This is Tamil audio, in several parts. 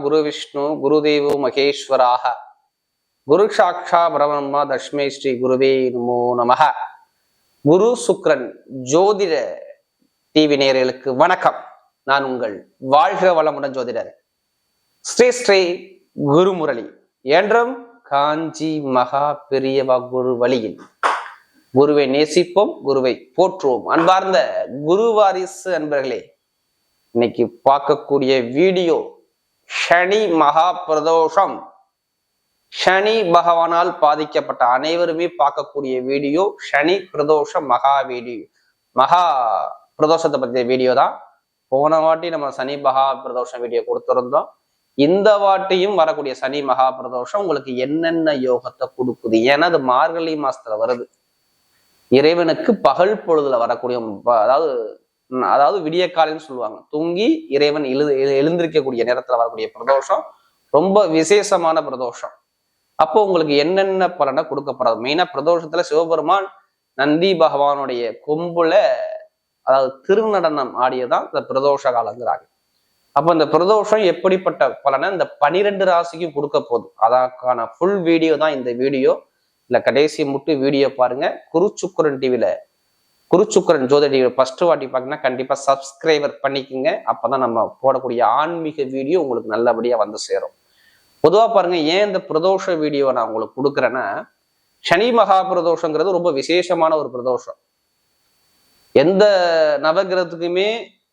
குரு விஷ்ணு குருதேவோ மகேஸ்வராக. குரு சாட்சா பரமம்மா தஷ்மே ஸ்ரீ குருவே நமோ நமக. குரு சுக்ரன் ஜோதிட டிவி நேயர்களுக்கு வணக்கம். நான் உங்கள் வாழ்க வளமுடன் ஜோதிடர் ஸ்ரீ ஸ்ரீ குருமுரளி. என்றும் காஞ்சி மகா பெரியவா குரு வழியில். குருவை நேசிப்போம் குருவை போற்றுவோம். அன்பார்ந்த குரு வாரிசு அன்பர்களே இன்னைக்கு பார்க்கக்கூடிய வீடியோ சனி மகா பிரதோஷம் சனி பகவானால் பாதிக்கப்பட்ட அனைவருமே பார்க்கக்கூடிய வீடியோ சனி பிரதோஷம் மகா வீடியோ. மகா பிரதோஷத்தை பற்றிய வீடியோ தான். போன வாட்டி நம்ம சனி மகா பிரதோஷம் வீடியோ கொடுத்திருந்தோம். இந்த வாட்டியும் வரக்கூடிய சனி மகா பிரதோஷம் உங்களுக்கு என்னென்ன யோகத்தை கொடுக்குது? ஏன்னா அது மார்கழி மாசத்துல வருது. இறைவனுக்கு பகல் பொழுதுல வரக்கூடிய அதாவது அதாவது விடிய காலைன்னு சொல்லுவாங்க. தூங்கி இறைவன் எழுது எழு- எழுந்திருக்கக்கூடிய நேரத்துல வரக்கூடிய பிரதோஷம் ரொம்ப விசேஷமான பிரதோஷம். அப்போ உங்களுக்கு என்னென்ன பலனை கொடுக்கப்படாது? மெயினா பிரதோஷத்துல சிவபெருமான் நந்தி பகவானுடைய கொம்புல அதாவது திருநடனம் ஆடியதான் இந்த பிரதோஷ காலங்கிறாங்க. அப்போ இந்த பிரதோஷம் எப்படிப்பட்ட பலனை இந்த பனிரெண்டு ராசிக்கும் கொடுக்க போகுது. அதற்கான ஃபுல் வீடியோ தான் இந்த வீடியோ இல்ல கடைசி முட்டு வீடியோ பாருங்க. குருச்சுக்குரன் டிவில குருச்சுக்கரன் ஜோதிடி ஃபஸ்ட்டு ஃபர்ஸ்ட் வாட்டி பாத்தீங்கன்னா கண்டிப்பாக சப்ஸ்கிரைபர் பண்ணிக்கோங்க. அப்பதான் நம்ம போடக்கூடிய ஆன்மீக வீடியோ உங்களுக்கு நல்லபடியாக வந்து சேரும். பொதுவாக பாருங்க ஏன் இந்த பிரதோஷ வீடியோவை நான் உங்களுக்கு கொடுக்குறேன்னா சனி மகா பிரதோஷங்கிறது ரொம்ப விசேஷமான ஒரு பிரதோஷம். எந்த நவகிரகத்துக்குமே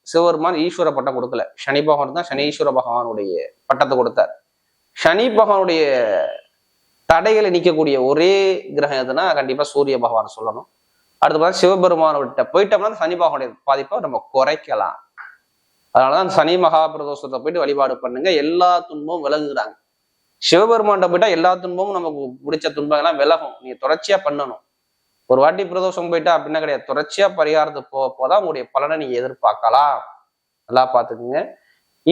சிவபெருமான் ஈஸ்வர பட்டம் கொடுக்கல. சனி பகவான் தான் சனீஸ்வர பகவானுடைய பட்டத்தை கொடுத்தார். சனி பகவானுடைய தடைகளை நிற்கக்கூடிய ஒரே கிரகம் எதுனா கண்டிப்பாக சூரிய பகவான் சொல்லணும். அடுத்து பார்த்தா சிவபெருமான்கிட்ட போயிட்டோம்னா அந்த சனி பகவானுடைய பாதிப்பை நம்ம குறைக்கலாம். அதனாலதான் அந்த சனி மகா பிரதோஷத்தை போயிட்டு வழிபாடு பண்ணுங்க. எல்லா துன்பமும் விலகுறாங்க. சிவபெருமான்கிட்ட போயிட்டா எல்லா துன்பமும் நமக்கு பிடிச்ச துன்பங்கள்லாம் விலகும். நீங்க தொடர்ச்சியா பண்ணணும். ஒரு வாட்டி பிரதோஷம் போயிட்டா அப்படின்னா கிடையாது. தொடர்ச்சியா பரிகாரத்து போக போதான் உங்களுடைய பலனை நீங்க எதிர்பார்க்கலாம். நல்லா பாத்துக்குங்க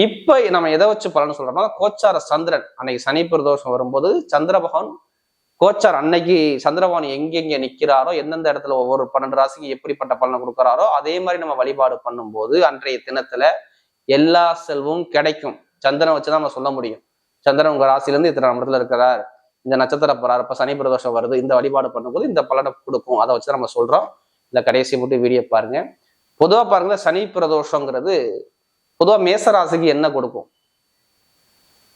இப்ப நம்ம எதை வச்சு பலன் சொல்றோம்னா கோச்சார சந்திரன். அன்னைக்கு சனி பிரதோஷம் வரும்போது சந்திர பகவான் கோச்சார் அன்னைக்கு சந்திர எங்கெங்க நிக்கிறாரோ எந்தெந்த இடத்துல ஒவ்வொரு பன்னெண்டு ராசிக்கு எப்படிப்பட்ட பலனை கொடுக்குறாரோ அதே மாதிரி நம்ம வழிபாடு பண்ணும்போது அன்றைய தினத்துல எல்லா செல்வம் கிடைக்கும். சந்திரன் வச்சுதான் நம்ம சொல்ல முடியும். சந்திரன் உங்க ராசிலேருந்து இத்தனை இடத்துல இருக்கிறார். இந்த நட்சத்திர போறார். இப்ப சனி பிரதோஷம் வருது. இந்த வழிபாடு பண்ணும்போது இந்த பலனை கொடுக்கும். அதை வச்சு நம்ம சொல்றோம். இந்த கடைசி மட்டும் வீடியோ பாருங்க. பொதுவா பாருங்க சனி பிரதோஷங்கிறது பொதுவா மேச ராசிக்கு என்ன கொடுக்கும்?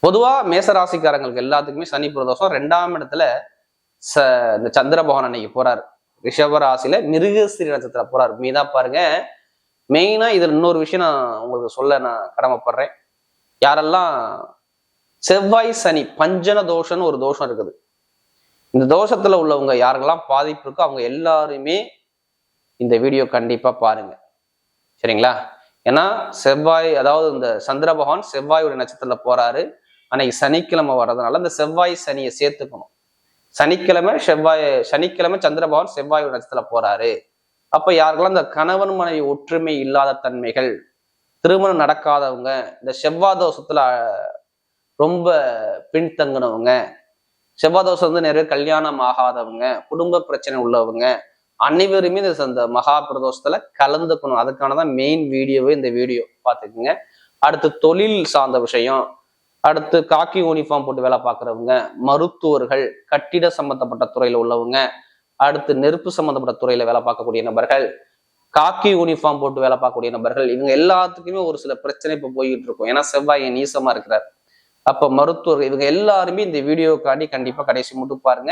பொதுவா மேச ராசிக்காரங்களுக்கு எல்லாத்துக்குமே சனி பிரதோஷம் ரெண்டாம் இடத்துல ச இந்த சந்திர பகவான் அன்னைக்கு போறார். ரிஷப ராசியில நட்சத்திரம் போறார். மீதா பாருங்க. மெயினா இதுல இன்னொரு விஷயம் நான் உங்களுக்கு சொல்ல நான் கடமைப்படுறேன். யாரெல்லாம் செவ்வாய் சனி பஞ்சன தோஷம்னு ஒரு தோஷம் இருக்குது. இந்த தோஷத்துல உள்ளவங்க யாருக்கெல்லாம் பாதிப்பு இருக்கோ அவங்க எல்லாருமே இந்த வீடியோ கண்டிப்பா பாருங்க. சரிங்களா? ஏன்னா செவ்வாய் அதாவது இந்த சந்திர பகவான் செவ்வாயோட நட்சத்திரத்துல போறாரு. அன்னைக்கு சனிக்கிழமை வர்றதுனால இந்த செவ்வாய் சனியை சேர்த்துக்கணும். சனிக்கிழமை செவ்வாய் சனிக்கிழமை சந்திரபவன் செவ்வாய் நட்சத்திரத்துல போறாரு. அப்ப யாருக்கெல்லாம் இந்த கணவன் மனைவி ஒற்றுமை இல்லாத தன்மைகள் திருமணம் நடக்காதவங்க இந்த செவ்வாய் தோஷத்துல ரொம்ப பின்தங்கினவங்க செவ்வாய் தோஷம் வந்து நிறைய கல்யாணம் ஆகாதவங்க குடும்ப பிரச்சனை உள்ளவங்க அனைவருமே இந்த மகா பிரதோஷத்துல கலந்துக்கணும். அதுக்கான தான் மெயின் வீடியோவே இந்த வீடியோ பார்த்துக்குங்க. அடுத்து தொழில் சார்ந்த விஷயம். அடுத்து காக்கி யூனிஃபார்ம் போட்டு வேலை பார்க்குறவங்க மருத்துவர்கள் கட்டிட சம்பந்தப்பட்ட துறையில உள்ளவங்க அடுத்து நெருப்பு சம்பந்தப்பட்ட துறையில வேலை பார்க்கக்கூடிய நபர்கள் காக்கி யூனிஃபார்ம் போட்டு வேலை பார்க்கக்கூடிய நபர்கள் இவங்க எல்லாத்துக்குமே ஒரு சில பிரச்சனை இப்போ போய்கிட்டு இருக்கும். ஏன்னா செவ்வாய் நீசமா இருக்கிறார். அப்ப மருத்துவர்கள் இவங்க எல்லாருமே இந்த வீடியோக்காண்டி கண்டிப்பா கடைசி மட்டும் பாருங்க.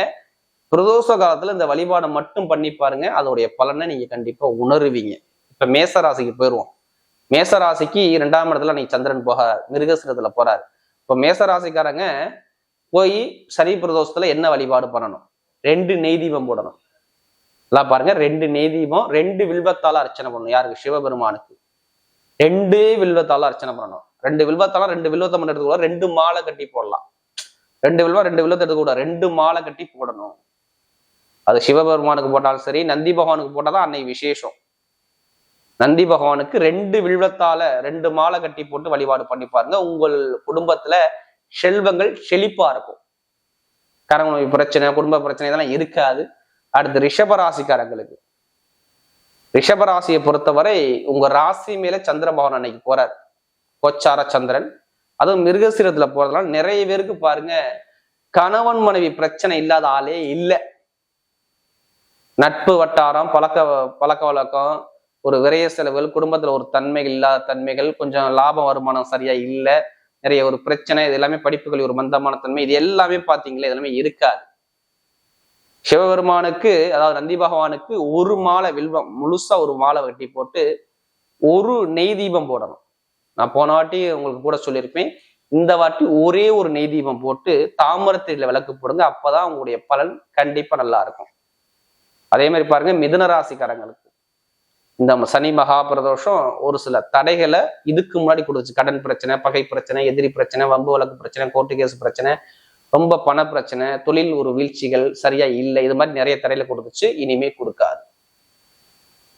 பிரதோஷ காலத்துல இந்த வழிபாடை மட்டும் பண்ணி பாருங்க. அதோடைய பலனை நீங்க கண்டிப்பா உணருவீங்க. இப்ப மேசராசிக்கு போயிடுவோம் மேசராசிக்கு ரெண்டாம் இரண்டாம் இடத்துல நீங்க சந்திரன் போகிறார் மிருகசிரத்தில் போறாரு. இப்போ மேச ராசிக்காரங்க போய் சனி பிரதோஷத்துல என்ன வழிபாடு பண்ணணும்? ரெண்டு நெய்தீபம் போடணும். எல்லாம் பாருங்க ரெண்டு நெய் தீபம் ரெண்டு வில்வத்தால அர்ச்சனை பண்ணணும். யாருக்கு? சிவபெருமானுக்கு. ரெண்டு வில்வத்தால அர்ச்சனை பண்ணணும். ரெண்டு வில்வத்தால ரெண்டு வில்வத்தை மட்டும் எடுத்துக்கூட ரெண்டு மாலை கட்டி போடலாம். ரெண்டு வில்வம் ரெண்டு வில்வத்தை எடுத்துக்கூட ரெண்டு மாலை கட்டி போடணும். அது சிவபெருமானுக்கு போட்டாலும் சரி நந்தி பகவானுக்கு போட்டாதான் அன்னைக்கு விசேஷம். நந்தி பகவானுக்கு ரெண்டு வில்வத்தால ரெண்டு மாலை கட்டி போட்டு வழிபாடு பண்ணி பாருங்க. உங்கள் குடும்பத்துல செல்வங்கள் செழிப்பா இருக்கும். கரங்க பிரச்சனை குடும்ப பிரச்சனை இதெல்லாம் இருக்காது. அடுத்து ரிஷபராசிக்காரங்களுக்கு ரிஷபராசியை பொறுத்தவரை உங்க ராசி மேல சந்திர பகவான் அன்னைக்கு போறார். கோச்சார சந்திரன். அதுவும் மிருகசீரத்துல போறதுனால நிறைய பேருக்கு பாருங்க கணவன் மனைவி பிரச்சனை இல்லாத ஆளே இல்லை. நட்பு வட்டாரம் பழக்க பழக்க வழக்கம் ஒரு விரைய செலவுகள் குடும்பத்துல ஒரு தன்மைகள் இல்லாத தன்மைகள் கொஞ்சம் லாபம் வருமானம் சரியா இல்லை நிறைய ஒரு பிரச்சனை இது எல்லாமே படிப்புகள் ஒரு மந்தமான தன்மை இது எல்லாமே பாத்தீங்களா எல்லாமே இருக்காது. சிவபெருமானுக்கு அதாவது நந்தி பகவானுக்கு ஒரு மாலை வில்வம் முழுசா ஒரு மாலை வெட்டி போட்டு ஒரு நெய் தீபம் போடணும். நான் போன வாட்டி உங்களுக்கு கூட சொல்லியிருப்பேன் இந்த வாட்டி ஒரே ஒரு நெய் தீபம் போட்டு தாமரத்தில விளக்கு போடுங்க அப்பதான் உங்களுடைய பலன் கண்டிப்பா நல்லா இருக்கும். அதே மாதிரி பாருங்க மிதுன ராசிக்காரங்களுக்கு. இந்த சனி மகா பிரதோஷம் ஒரு சில தடைகளை இதுக்கு முன்னாடி கொடுத்துச்சு. கடன் பிரச்சனை பகை பிரச்சனை எதிரி பிரச்சனை வம்பு வழக்கு பிரச்சனை கோர்ட்டு கேஸ் பிரச்சனை ரொம்ப பண பிரச்சனை தொழில் ஒரு வீழ்ச்சிகள் சரியா இல்லை. இது மாதிரி நிறைய தடையில கொடுத்துச்சு. இனிமே கொடுக்காது.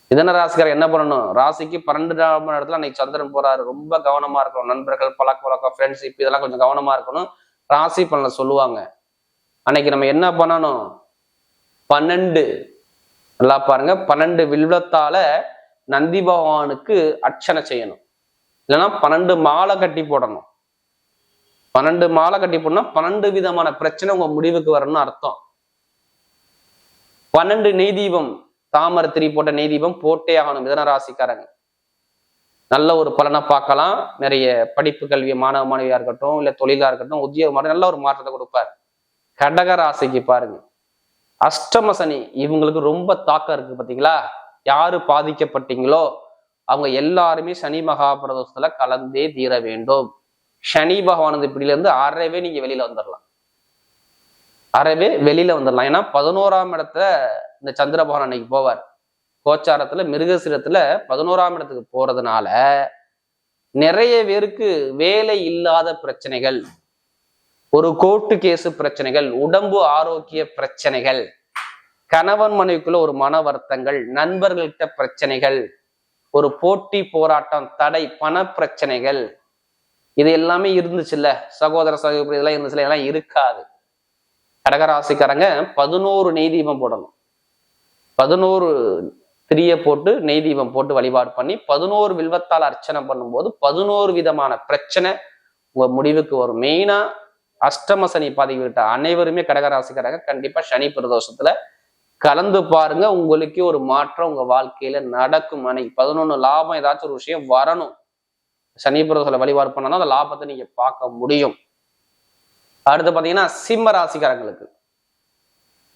இதன ராசிக்காரர் என்ன பண்ணணும்? ராசிக்கு பன்னெண்டாம் இடத்துல அன்னைக்கு சந்திரன் போறாரு. ரொம்ப கவனமா இருக்கணும். நண்பர்கள் பழக்க வழக்கம் ஃப்ரெண்ட்ஷிப் இதெல்லாம் கொஞ்சம் கவனமா இருக்கணும். ராசி பலனை சொல்லுவாங்க. அன்னைக்கு நம்ம என்ன பண்ணணும்? பன்னெண்டு. நல்லா பாருங்க. பன்னெண்டு வில்வத்தால நந்தி பகவானுக்கு அர்ச்சனை செய்யணும். இல்லைன்னா பன்னெண்டு மாலை கட்டி போடணும். பன்னெண்டு மாலை கட்டி போடணும் பன்னெண்டு விதமான பிரச்சனை உங்க முடிவுக்கு வரணும்னு அர்த்தம். பன்னெண்டு நெய் தீபம் தாமரை திரி போட்ட நெய் தீபம் போட்டே ஆகணும் மிதன ராசிக்காரங்க. நல்ல ஒரு பலனை பார்க்கலாம். நிறைய படிப்பு கல்வி மாணவ மாணவியா இருக்கட்டும் இல்ல தொழிலா இருக்கட்டும் உத்தியோகமாக நல்ல ஒரு மாற்றத்தை கொடுப்பார். கடக ராசிக்கு பாருங்க. அஷ்டம சனி இவங்களுக்கு ரொம்ப தாக்கம் இருக்கு பாத்தீங்களா? யாரு பாதிக்கப்பட்டீங்களோ அவங்க எல்லாருமே சனி மகாபிரதோஷத்துல கலந்தே தீர வேண்டும். சனி பகவானது பிடியில இருந்து அறவே நீங்க வெளியில வந்துடலாம் அறவே வெளியில வந்துடலாம் ஏன்னா பதினோராம் இடத்துல இந்த சந்திர பகவான் அன்னைக்கு போவார். கோச்சாரத்துல மிருகசிரத்துல பதினோராம் இடத்துக்கு போறதுனால நிறைய பேருக்கு வேலை இல்லாத பிரச்சனைகள் ஒரு கோர்ட்டு கேஸு பிரச்சனைகள் உடம்பு ஆரோக்கிய பிரச்சனைகள் கணவன் மனைவிக்குள்ள ஒரு மன வருத்தங்கள் நண்பர்கள்கிட்ட பிரச்சனைகள் ஒரு போட்டி போராட்டம் தடை பண பிரச்சனைகள் இது எல்லாமே இருந்துச்சுல்ல? சகோதர சகோதரி இதெல்லாம் இருந்துச்சுல இதெல்லாம் இருக்காது. கடகராசிக்காரங்க பதினோரு நெய் தீபம் போடணும். பதினோரு திரிய போட்டு நெய் தீபம் போட்டு வழிபாடு பண்ணி பதினோரு வில்வத்தால் அர்ச்சனை பண்ணும்போது பதினோரு விதமான பிரச்சனை உங்க முடிவுக்கு வரும். மெயினா அஷ்டம சனி பாதிக்கிட்ட அனைவருமே கடகராசிக்காரங்க. கண்டிப்பா சனி பிரதோஷத்துல கலந்து பாருங்க உங்களுக்கே ஒரு மாற்றம் உங்க வாழ்க்கையில நடக்கும் அன்னைக்கு பதினொன்னு லாபம் ஏதாச்சும் ஒரு விஷயம் வரணும். சனி பிரதோஷத்துல வழிபாடு பண்ணா அந்த லாபத்தை நீங்க பார்க்க முடியும். அடுத்து பாத்தீங்கன்னா சிம்ம ராசிக்காரங்களுக்கு.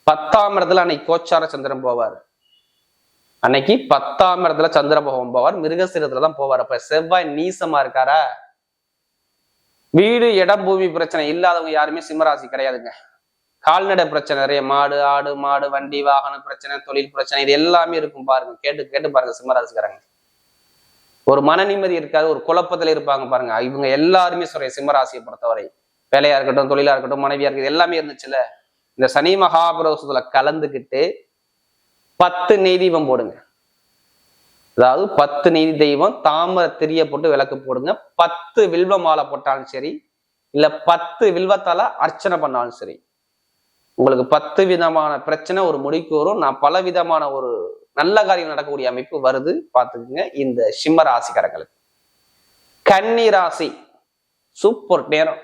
பத்தாம் இடத்துல அன்னைக்கு கோச்சார சந்திரன் போவார். அன்னைக்கு பத்தாம் இடத்துல சந்திர பகவான் போவார். மிருகசீரத்துல தான் போவார். அப்ப செவ்வாய் நீசமா இருக்காரா? வீடு இடம் பூமி பிரச்சனை இல்லாதவங்க யாருமே சிம்மராசி கிடையாதுங்க. கால்நடை பிரச்சனை நிறைய மாடு ஆடு மாடு வண்டி வாகன பிரச்சனை தொழில் பிரச்சனை இது எல்லாமே இருக்கும் பாருங்க. கேட்டு கேட்டு பாருங்க சிம்மராசிக்காரங்க. ஒரு மன நிம்மதி இருக்காது ஒரு குழப்பத்துல இருப்பாங்க பாருங்க. இவங்க எல்லாருமே சொல்றேன் சிம்மராசியை பொறுத்தவரை. வேலையா இருக்கட்டும் தொழிலா இருக்கட்டும் மனைவியா இருக்கட்டும் எல்லாமே இருந்துச்சுல்ல. இந்த சனி மகாபிரவசத்துல கலந்துக்கிட்டு பத்து நெய் தீபம் போடுங்க. அதாவது பத்து நெய் தெய்வம் தாமரை திரிய போட்டு விளக்கு போடுங்க. பத்து வில்வ மாலை போட்டாலும் சரி இல்ல பத்து வில்வத்தால அர்ச்சனை பண்ணாலும் சரி உங்களுக்கு பத்து விதமான பிரச்சனை ஒரு முடிக்கு வரும். நான் பல விதமான ஒரு நல்ல காரியம் நடக்கக்கூடிய அமைப்பு வருது. பார்த்துக்குங்க. இந்த சிம்ம ராசிக்காரங்களுக்கு கன்னி ராசி. சூப்பர் நேரம்.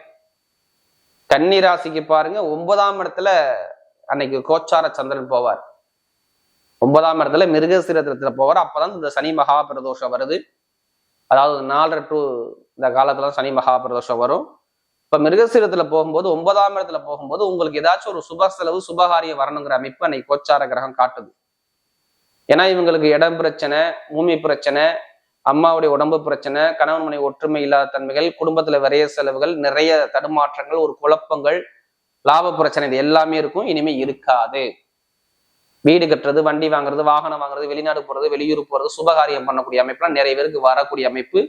கன்னி ராசிக்கு பாருங்க. ஒன்பதாம் இடத்துல அன்னைக்கு கோச்சார சந்திரன் போவார். ஒன்பதாம் இடத்துல மிருகசீரத்துல போவார். அப்பதான் இந்த சனி மகா பிரதோஷம் வருது. அதாவது நாலரை டு இந்த காலத்துல சனி மகா பிரதோஷம் வரும். இப்ப மிருகசீரத்துல போகும்போது ஒன்பதாம் இடத்துல போகும்போது உங்களுக்கு ஏதாச்சும் ஒரு சுப செலவு சுபகாரியம் வரணுங்கிற அமைப்பு அன்னைக்கு கோச்சார கிரகம் காட்டுது. ஏன்னா இவங்களுக்கு இடம் பிரச்சனை பூமி பிரச்சனை அம்மாவுடைய உடம்பு பிரச்சனை கணவன் மனை ஒற்றுமை இல்லாத தன்மைகள் குடும்பத்துல விரைய செலவுகள் நிறைய தடுமாற்றங்கள் ஒரு குழப்பங்கள் லாப பிரச்சனை இது எல்லாமே இருக்கும் இனிமே இருக்காது. வீடு கட்டுறது வண்டி வாங்குறது வாகனம் வாங்குறது வெளிநாடு போறது வெளியூர் போறது சுபகாரியம் பண்ணக்கூடிய அமைப்புலாம் நிறைய பேருக்கு வரக்கூடிய அமைப்பு.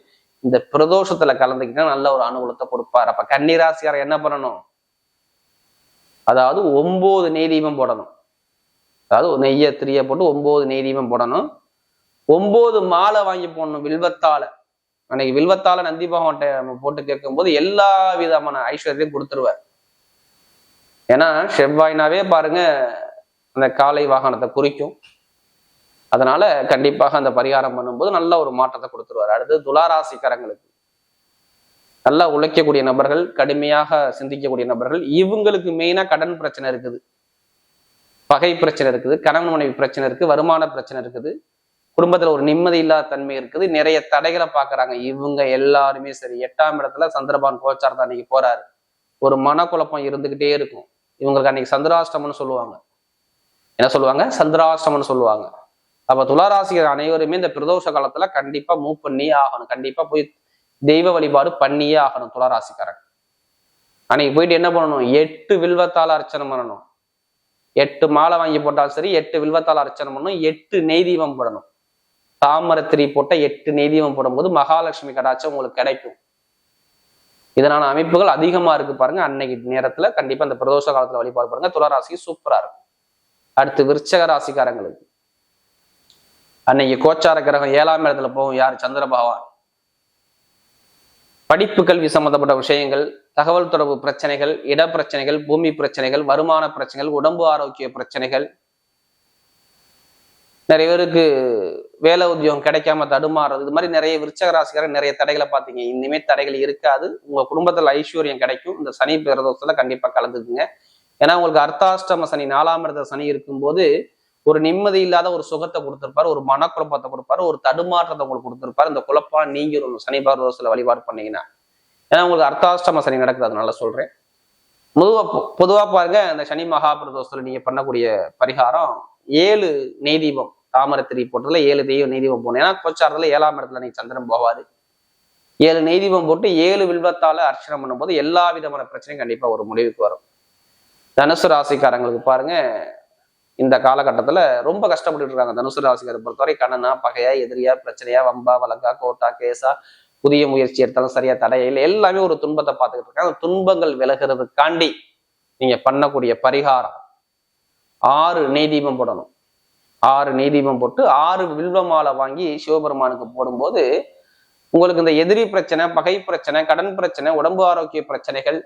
இந்த பிரதோஷத்துல கலந்துக்கிட்டா நல்ல ஒரு அனுகூலத்தை கொடுப்பார். அப்ப கன்னிராசியார் என்ன பண்ணணும்? அதாவது ஒன்பது நெய் தீபம் போடணும். அதாவது நெய்ய திரிய போட்டு ஒன்பது நெய் தீபம் போடணும். ஒன்பது மாலை வாங்கி போடணும் வில்வத்தால. அன்னைக்கு வில்வத்தால நந்தி பகவான்கிட்ட நம்ம போட்டு கேட்கும்போது எல்லா விதமான ஐஸ்வர்யத்தையும் கொடுத்துருவார். ஏன்னா செவ்வாய்னாவே பாருங்க அந்த காலை வாகனத்தை குறிக்கும். அதனால கண்டிப்பாக அந்த பரிகாரம் பண்ணும்போது நல்ல ஒரு மாற்றத்தை கொடுத்துருவார். அடுத்து துளாராசிக்காரங்களுக்கு. நல்லா உழைக்கக்கூடிய நபர்கள் கடுமையாக சிந்திக்கக்கூடிய நபர்கள் இவங்களுக்கு மெயினாக கடன் பிரச்சனை இருக்குது. பகை பிரச்சனை இருக்குது கணவன் மனைவி பிரச்சனை இருக்குது வருமான பிரச்சனை இருக்குது. குடும்பத்தில் ஒரு நிம்மதி இல்லாத தன்மை இருக்குது. நிறைய தடைகளை பார்க்குறாங்க. இவங்க எல்லாருமே சரி. எட்டாம் இடத்துல சந்திரபான் கோச்சார் தான் அன்னைக்கு போறாரு. ஒரு மனக்குழப்பம் இருந்துக்கிட்டே இருக்கும். இவங்களுக்கு அன்னைக்கு சந்திராஷ்டமம்னு சொல்லுவாங்க. என்ன சொல்லுவாங்க? சந்திராஷ்டமம்னு சொல்லுவாங்க. அப்ப துளாராசிகள் அனைவருமே இந்த பிரதோஷ காலத்துல கண்டிப்பா மூவ் பண்ணியே ஆகணும். கண்டிப்பா போய் தெய்வ வழிபாடு பண்ணியே ஆகணும் துளாராசிக்காரன் அன்னைக்கு போயிட்டு என்ன பண்ணணும்? எட்டு வில்வத்தால அர்ச்சனை பண்ணணும். எட்டு மாலை வாங்கி போட்டாலும் சரி எட்டு வில்வத்தால் அர்ச்சனை பண்ணணும். எட்டு நெய் தீபம் போடணும். தாமரத்திரி போட்ட எட்டு நெய் தீபம் போடும்போது மகாலட்சுமி கடாட்சம் உங்களுக்கு கிடைக்கும். இதனான அமைப்புகள் அதிகமா இருக்கு பாருங்க. அன்னைக்கு நேரத்துல கண்டிப்பா இந்த பிரதோஷ காலத்துல வழிபாடு பாருங்க துளராசி சூப்பரா இருக்கும். அடுத்து விருச்சக ராசிக்காரங்களுக்கு. அன்னைக்கு கோச்சார கிரகம் ஏழாம் இடத்துல போகும் யார்? சந்திர பகவான். படிப்பு கல்வி சம்பந்தப்பட்ட விஷயங்கள் தகவல் தொடர்பு பிரச்சனைகள் இட பிரச்சனைகள் பூமி பிரச்சனைகள் வருமான பிரச்சனைகள் உடம்பு ஆரோக்கிய பிரச்சனைகள். நிறைய பேருக்கு வேலை உத்தியோகம் கிடைக்காம தடுமாறுறது. இது மாதிரி நிறைய விருச்சக நிறைய தடைகளை பார்த்தீங்க இனிமே தடைகள் இருக்காது. உங்க குடும்பத்துல ஐஸ்வர்யம் கிடைக்கும். இந்த சனி பிரதோஷத்துல கண்டிப்பா கலந்துக்குங்க. ஏன்னா உங்களுக்கு அர்த்தாஷ்டம சனி நாலாம் இடத்த சனி இருக்கும்போது ஒரு நிம்மதி இல்லாத ஒரு சுகத்தை கொடுத்துருப்பாரு ஒரு மனக்குழப்பத்தை கொடுப்பாரு ஒரு தடுமாற்றத்தை உங்களுக்கு கொடுத்துருப்பாரு. இந்த குழப்பம் நீங்கிரும். சனி பிரதோஷத்துல வழிபாடு பண்ணீங்கன்னா. ஏன்னா உங்களுக்கு அர்த்தாஷ்டம சனி நடக்குது அதனால சொல்றேன். பொதுவா பொதுவா பாருங்க இந்த சனி மகாபிரதோசத்துல நீங்க பண்ணக்கூடிய பரிகாரம் ஏழு நெய் தீபம் தாமரத்திரி போட்டதுல ஏழு தெய்வம் நெய் தீபம் போகணும் ஏன்னா கொச்சாரத்துல ஏழாம் இடத்துல நீங்க சந்திரன் போவாரு. ஏழு நெய் தீபம் போட்டு ஏழு வில்வத்தால அர்ச்சனை பண்ணும்போது எல்லா விதமான பிரச்சனையும் கண்டிப்பா ஒரு முடிவுக்கு வரும். தனுசு ராசிக்காரங்களுக்கு பாருங்க இந்த காலகட்டத்தில் ரொம்ப கஷ்டப்பட்டு இருக்காங்க தனுசு ராசிக்காரை பொறுத்தவரை கண்ணனா பகையா எதிரியா பிரச்சனையா வம்பா வழக்கா கோட்டா கேசா புதிய முயற்சி எடுத்தாலும் சரியா தடையில எல்லாமே ஒரு துன்பத்தை பார்த்துக்கிட்டு இருக்காங்க. துன்பங்கள் விலகிறதுக்காண்டி நீங்க பண்ணக்கூடிய பரிகாரம். ஆறு நெய்தீபம் போடணும். ஆறு நெய்தீபம் போட்டு ஆறு வில்வ மாலை வாங்கி சிவபெருமானுக்கு போடும்போது உங்களுக்கு இந்த எதிரி பிரச்சனை பகை பிரச்சனை கடன் பிரச்சனை உடம்பு ஆரோக்கிய பிரச்சனைகள்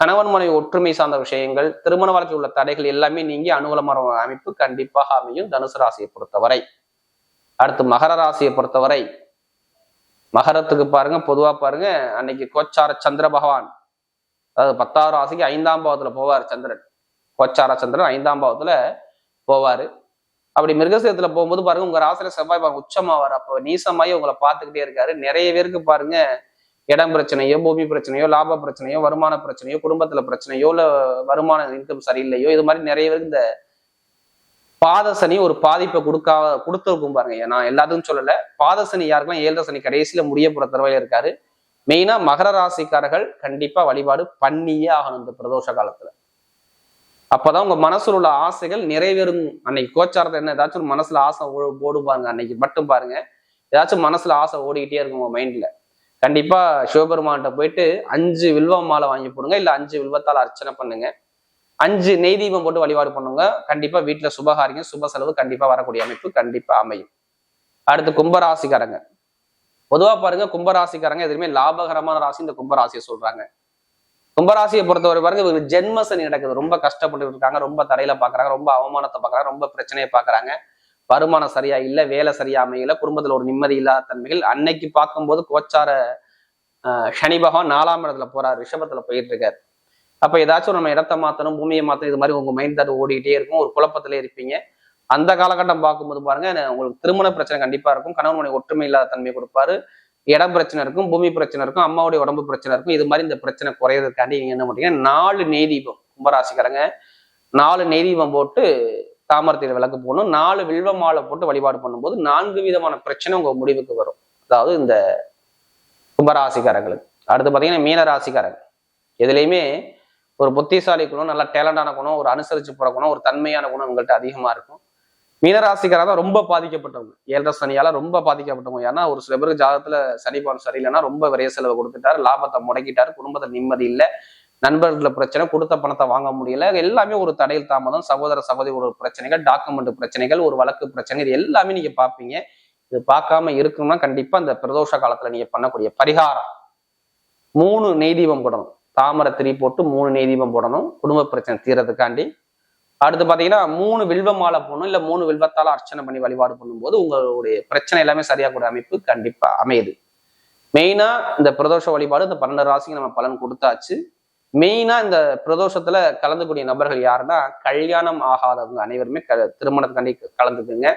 கணவன் மனைவி ஒற்றுமை சார்ந்த விஷயங்கள் திருமண வாழ்க்கையில் உள்ள தடைகள் எல்லாமே நீங்கி அனுகூலமான அமைப்பு கண்டிப்பாக அமையும் தனுசு ராசியை பொறுத்தவரை. அடுத்து மகர ராசியை பொறுத்தவரை மகரத்துக்கு பாருங்க பொதுவா பாருங்க அன்னைக்கு கோச்சார சந்திர பகவான் அதாவது பத்தாவது ராசிக்கு ஐந்தாம் பாவத்துல போவார் சந்திரன். கோச்சார சந்திரன் ஐந்தாம் பாவத்துல போவாரு. அப்படி மிருகசேத்துல போகும்போது பாருங்க உங்க ராசியில செவ்வாய் பாருங்க உச்சமாவார். அப்போ நீசமாயி உங்களை பார்த்துக்கிட்டே இருக்காரு. நிறைய பேருக்கு பாருங்க இடம் பிரச்சனையோ பூமி பிரச்சனையோ லாப பிரச்சனையோ வருமான பிரச்சனையோ குடும்பத்துல பிரச்சனையோ இல்ல வருமான இன்கம் சரியில்லையோ இது மாதிரி நிறைய பேருக்கு இந்த பாதசனி ஒரு பாதிப்பை கொடுக்கா கொடுத்துருக்கும் பாருங்க நான் எல்லாத்துக்கும் சொல்லல. பாதசனி யாருக்கெல்லாம் ஏழரை சனி கடைசியில முடிய போற தருவையில இருக்காரு. மெயினா மகர ராசிக்காரர்கள் கண்டிப்பா வழிபாடு பண்ணியே ஆகணும் இந்த பிரதோஷ காலத்துல. அப்பதான் உங்க மனசுல உள்ள ஆசைகள் நிறைவேறும். அன்னைக்கு கோச்சாரத்தை என்ன ஏதாச்சும் மனசுல ஆசை ஓடுபாங்க அன்னைக்கு மட்டும் பாருங்க. ஏதாச்சும் மனசுல ஆசை ஓடிக்கிட்டே இருக்கும் உங்க மைண்ட்ல கண்டிப்பா சிவபெருமான்கிட்ட போயிட்டு அஞ்சு வில்வ மாலை வாங்கி போடுங்க இல்ல அஞ்சு வில்வத்தால் அர்ச்சனை பண்ணுங்க. அஞ்சு நெய் தீபம் போட்டு வழிபாடு பண்ணுங்க. கண்டிப்பா வீட்டுல சுபகாரியம் சுப செலவு கண்டிப்பா வரக்கூடிய அமைப்பு கண்டிப்பா அமையும். அடுத்து கும்பராசிக்காரங்க. பொதுவா பாருங்க கும்பராசிக்காரங்க எதுவுமே லாபகரமான ராசி இந்த கும்பராசியை சொல்றாங்க. கும்பராசியை பொறுத்தவரை பாருங்க இவங்க ஜென்மசனி நடக்குது. ரொம்ப கஷ்டப்பட்டு இருக்காங்க ரொம்ப தடையில பாக்குறாங்க ரொம்ப அவமானத்தை பாக்குறாங்க ரொம்ப பிரச்சனையை பாக்குறாங்க. வருமானம் சரியா இல்லை வேலை சரியா அமையல குடும்பத்தில் ஒரு நிம்மதி இல்லாத தன்மைகள். அன்னைக்கு பார்க்கும்போது கோச்சார சனி பகவான் நாலாம் இடத்துல போறார் ரிஷபத்துல போயிட்டு இருக்காரு அப்ப ஏதாச்சும் நம்ம இடத்த மாத்தணும் பூமியை மாத்தணும் இது மாதிரி உங்க மைண்ட் தாட் ஓடிக்கிட்டே இருக்கும் ஒரு குழப்பத்திலே இருப்பீங்க. அந்த காலகட்டம் பார்க்கும்போது பாருங்க உங்களுக்கு திருமண பிரச்சனை கண்டிப்பா இருக்கும் கணவன் மனைவி ஒற்றுமை இல்லாத தன்மை கொடுப்பாரு. இடம் பிரச்சனை இருக்கும் பூமி பிரச்சனை இருக்கும் அம்மாவுடைய உடம்பு பிரச்சனை இருக்கும் இது மாதிரி இந்த பிரச்சனை குறையறதுக்காண்டி நீங்க என்ன பண்றீங்க நாலு நெய்தீபம் கும்பராசிக்காரங்க நாலு நெய்தீபம் போட்டு தாமரத்தில் விளக்கு போகணும் நாலு வில்வ மாலை போட்டு வழிபாடு பண்ணும்போது நான்கு விதமான பிரச்சனை உங்க முடிவுக்கு வரும். அதாவது இந்த கும்பராசிக்காரங்களுக்கு. அடுத்து பார்த்தீங்கன்னா மீன ராசிக்காரங்க ஒரு புத்திசாலி குணம் நல்ல டேலண்டான குணம் ஒரு அனுசரிச்சு போற குணம் ஒரு தன்மையான குணம் உங்கள்கிட்ட அதிகமா இருக்கும். மீனராசிக்காரர் தான் ரொம்ப பாதிக்கப்பட்டவங்க. ஏழரை சனியால ரொம்ப பாதிக்கப்பட்டவங்க. ஏன்னா ஒரு சில பேருக்கு ஜாதகத்துல சனிபான் சரியில்லைன்னா ரொம்ப விரைய செலவு கொடுத்துட்டாரு லாபத்தை முடக்கிட்டாரு குடும்பத்தில் நிம்மதி இல்லை. நண்பர்கள பிரச்சனை கொடுத்த பணத்தை வாங்க முடியல. எல்லாமே ஒரு தடையில் தாமதம். சகோதர சகோதரி ஒரு பிரச்சனைகள் டாக்குமெண்ட் பிரச்சனைகள் ஒரு வழக்கு பிரச்சனை இது எல்லாமே நீங்க பார்ப்பீங்க. இது பார்க்காம இருக்கணும்னா கண்டிப்பா இந்த பிரதோஷ காலத்துல நீங்க பண்ணக்கூடிய பரிகாரம். மூணு நெய்தீபம் போடணும். தாமரை திரி போட்டு மூணு நெய்தீபம் போடணும். குடும்ப பிரச்சனை தீரதுக்காண்டி அடுத்து பாத்தீங்கன்னா மூணு வில்வ மாலை போடணும். இல்ல மூணு வில்வத்தால அர்ச்சனை பண்ணி வழிபாடு பண்ணும்போது உங்களுடைய பிரச்சனை எல்லாமே சரியாகக்கூடிய அமைப்பு கண்டிப்பா அமையுது. மெயினா இந்த பிரதோஷ வழிபாடு இந்த பன்னெண்டு ராசிக்கு நம்ம பலன் கொடுத்தாச்சு. மெயினா இந்த பிரதோஷத்துல கலந்துக்கூடிய நபர்கள் யாருன்னா கல்யாணம் ஆகாதவங்க அனைவருமே க திருமணத்துக்காண்டி கலந்துக்குங்க.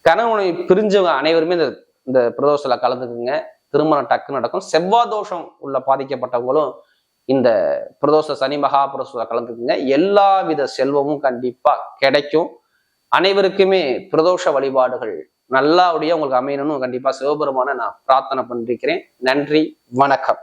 கணவனை பிரிஞ்சவங்க அனைவருமே இந்த இந்த பிரதோஷத்துல கலந்துக்குங்க. திருமணம் டக்கு நடக்கும். செவ்வாய் தோஷம் உள்ள பாதிக்கப்பட்டவங்களும் இந்த பிரதோஷ சனி மகா பிரதோஷத்துல கலந்துக்குங்க. எல்லா வித செல்வமும் கண்டிப்பா கிடைக்கும். அனைவருக்குமே பிரதோஷ வழிபாடுகள் நல்லாவுடைய உங்களுக்கு அமையணும்னு கண்டிப்பா சிவபெருமான நான் பிரார்த்தனை பண்ணிருக்கிறேன் நன்றி வணக்கம்.